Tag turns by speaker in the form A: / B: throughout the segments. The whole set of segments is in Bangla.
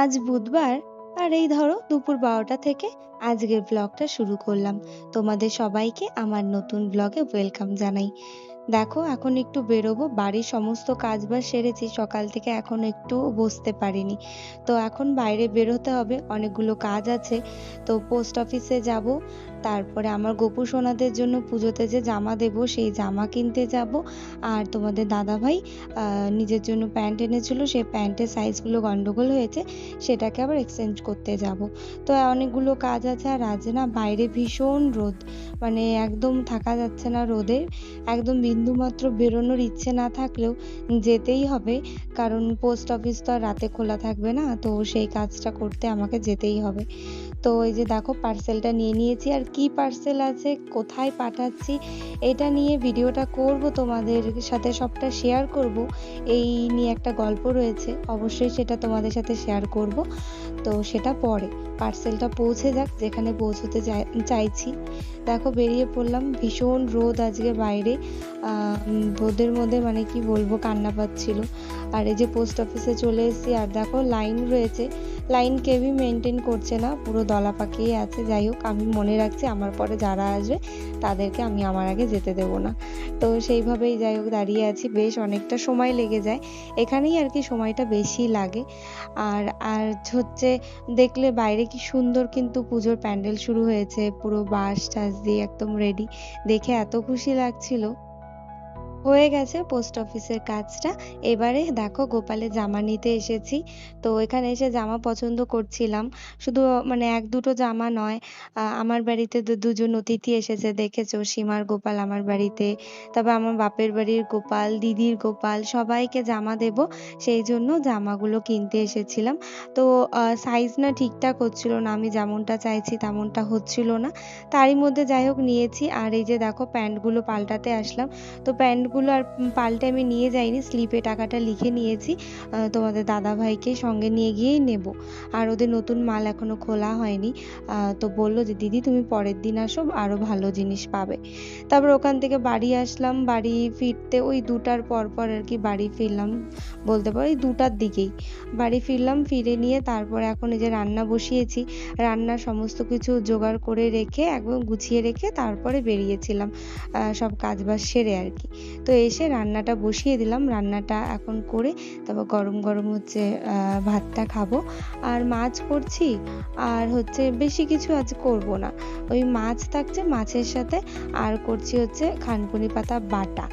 A: আজ বুধবার। আর এই ধরো, দুপুর বারোটা থেকে আজকের ব্লগটা শুরু করলাম। তোমাদের সবাইকে আমার নতুন ব্লগে ওয়েলকাম জানাই। দেখো, এখন একটু বেরোবো, বাড়ির সমস্ত কাজ বাজ সেরেছি, সকাল থেকে এখন একটু বসতে পারিনি। তো এখন বাইরে বেরোতে হবে, অনেকগুলো কাজ আছে। তো পোস্ট অফিসে যাব, তারপরে আমার গোপু সোনাদের জন্য পুজোতে যে জামা দেবো, সেই জামা কিনতে যাব। আর তোমাদের দাদাভাই নিজের জন্য প্যান্ট এনেছিল সেই প্যান্টের সাইজগুলো গন্ডগোল হয়েছে, সেটাকে আবার এক্সচেঞ্জ করতে যাব। তো অনেকগুলো কাজ আছে, আর আজ না বাইরে ভীষণ রোদ মানে একদম থাকা যাচ্ছে না রোদে একদম বিন্দুমাত্র বেরোনোর ইচ্ছে না থাকলেও যেতেই হবে, কারণ পোস্ট অফিস তো আর রাতে খোলা থাকবে না, তো সেই কাজটা করতে আমাকে যেতেই হবে। তো এই যে দেখো পার্সেলটা নিয়ে নিয়েছি, আর কি পার্সেল আছে, কোথায় পাঠাচ্ছি, এটা নিয়ে ভিডিওটা করব, তোমাদের সাথে সবটা শেয়ার করব। এই নিয়ে একটা গল্প রয়েছে, অবশ্যই সেটা তোমাদের সাথে শেয়ার করব। তো সেটা পরে। পার্সেলটা পৌঁছে যাক, যেখানে পৌঁছতে চাই- চাইছি। দেখো, বেরিয়ে পড়লাম। ভীষণ রোদ আজকে বাইরে। রোদের মধ্যে মানে কি বলব, কান্না পাচ্ছিল। আর এই যে পোস্ট অফিসে চলে এসেছি, আর দেখো লাইন রয়েছে। লাইন কেউই মেনটেন করছে না, পুরো দলা পাকিয়ে আছে। যাই হোক, আমি মনে রাখছি আমার পরে যারা আসবে, তাদেরকে আমি আমার আগে যেতে দেবো না। তো সেইভাবেই যাই হোক, দাঁড়িয়ে আছি। বেশ অনেকটা সময় লেগে যায়। এখানেই আর কি সময়টা বেশি লাগে। আর আর হচ্ছে দেখলে বাইরে কি সুন্দর কিন্তু পুজোর প্যান্ডেল শুরু হয়েছে। পুরো বাঁশ টাস দিয়ে একদম রেডি দেখে এত খুশি লাগছিল। হয়ে গেছে পোস্ট অফিসের কাজটা। এবারে দেখো গোপালের জামা নিতে এসেছি। তো এখানে এসে জামা পছন্দ করছিলাম। শুধু মানে এক দুটো জামা নয় আমার বাড়িতে দুজন অতিথি এসেছে, দেখেছ? সীমার গোপাল আমার বাড়িতে, তারপর আমার বাপের বাড়ির গোপাল, দিদির গোপাল, সবাইকে জামা দেব। সেই জন্য জামাগুলো কিনতে এসেছিলাম। তো সাইজ না ঠিকঠাক হচ্ছিল না, আমি যেমনটা চাইছি তেমনটা হচ্ছিল না। তারই মধ্যে যাই হোক নিয়েছি। আর এই যে দেখো, প্যান্টগুলো পাল্টাতে আসলাম। তো প্যান্টগুলো আর পাল্টে আমি নিয়ে যাইনি, স্লিপে টাকাটা লিখে নিয়েছি। তোমাদের দাদা ভাইকে সঙ্গে নিয়ে গিয়েই নেব। আর ওদের নতুন মাল এখনও খোলা হয়নি। তো বলল যে, দিদি, তুমি পরের দিন আসো, আরও ভালো জিনিস পাবে। তারপর ওখান থেকে বাড়ি আসলাম। বাড়ি ফিরতে ওই দুটার পর পর আর কি বাড়ি ফিরলাম বলতে পারো ওই দুটার দিকেই। বাড়ি ফিরলাম, ফিরে নিয়ে তারপর এখন এই যে রান্না বসিয়েছি, রান্নার সমস্ত কিছু জোগাড় করে রেখে একদম গুছিয়ে রেখে তারপরে বেরিয়েছিলাম। সব কাজ বাজ সেরে আর কি। তো এসে রান্নাটা বসিয়ে দিলাম। রান্নাটা এখন করে তারপর গরম গরম হচ্ছে ভাতটা খাব। আর মাছ করছি, আর হচ্ছে বেশি কিছু আজ করব না। ওই মাছ থাকছে মাছের সাথে, আর করছি হচ্ছে খানকুনি পাতা বাটা।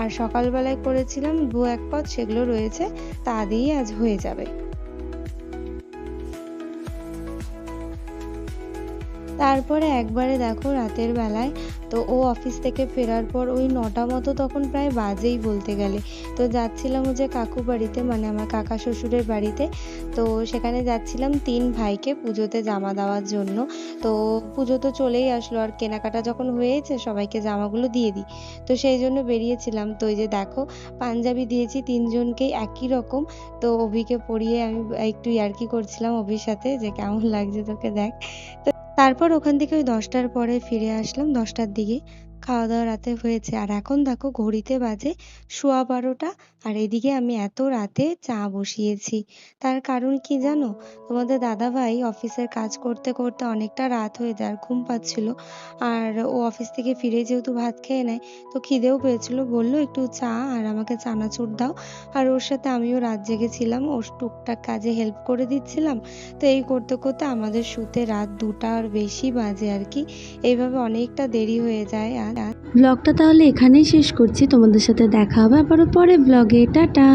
A: আর সকালবেলায় করেছিলাম দু এক পদ, সেগুলো রয়েছে, তা দিয়েই আজ হয়ে যাবে। তারপরে একবারে দেখো রাতের বেলায় তো ও অফিস থেকে ফেরার পর ওই নটা মতো তখন প্রায় বাজেই বলতে গেলে। তো যাচ্ছিলাম যে কাকু বাড়িতে মানে আমার কাকা শ্বশুরের বাড়িতে। তো সেখানে যাচ্ছিলাম তিন ভাইকে পুজোতে জামা দেওয়ার জন্য। তো পুজো তো চলেই আসলো, আর কেনাকাটা যখন হয়েছে সবাইকে জামাগুলো দিয়ে দিই। তো সেই জন্য বেরিয়েছিলাম। তো এই যে দেখো, পাঞ্জাবি দিয়েছি তিনজনকেই একই রকম। তো অভিকে পরিয়ে আমি একটু ইয়ার্কি করছিলাম অভির সাথে যে কেমন লাগছে তোকে দেখ। তো তারপর ওখান থেকে ওই দশটার পরে ফিরে আসলাম দশটার দিকে। খাওয়া দাওয়া রাতে হয়েছে। আর এখন দেখো ঘড়িতে বাজে সোয়া বারোটা। আর এদিকে আমি এত রাতে চা বসিয়েছি। তার কারণ কি জানো? তোমাদের দাদাভাই অফিসের কাজ করতে করতে অনেকটা রাত হয়ে যায় ঘুম পাচ্ছিল। আর ও অফিস থেকে ফিরে যেহেতু ভাত খেয়ে নেয়, তো খিদেও পেয়েছিল। বলল, একটু চা আর আমাকে চানাচুর দাও। আর ওর সাথে আমিও রাত জেগেছিলাম ওর টুকটাক কাজে হেল্প করে দিচ্ছিলাম। তো এই করতে করতে আমাদের শুতে রাত দুটার বেশি বাজে আর কি। এইভাবে অনেকটা দেরি হয়ে যায় আর
B: ব্লগটা তাহলে এখানেই শেষ করছি। তোমাদের সাথে দেখা হবে আবারও পরে ব্লগে। টাটা।